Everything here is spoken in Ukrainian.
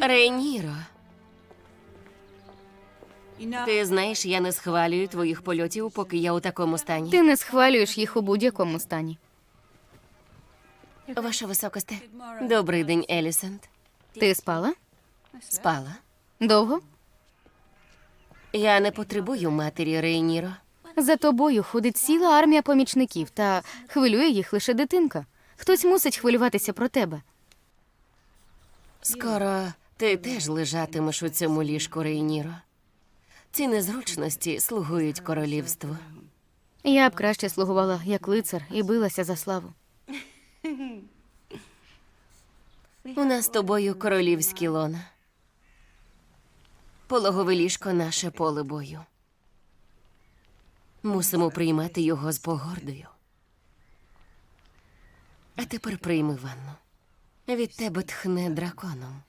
Рейніро, ти знаєш, я не схвалюю твоїх польотів, поки я у такому стані. Ти не схвалюєш їх у будь-якому стані. Ваша високосте. Добрий день, Елісент. Ти спала? Спала. Довго? Я не потребую матері Рейніро. За тобою ходить ціла армія помічників, та хвилює їх лише дитинка. Хтось мусить хвилюватися про тебе. Скоро ти теж лежатимеш у цьому ліжку Рейніро. Ці незручності слугують королівству. Я б краще слугувала як лицар і билася за славу. У нас з тобою королівські лона. Пологове ліжко наше поле бою. Мусимо приймати його з погордою. А тепер прийми ванну. Від тебе тхне драконом.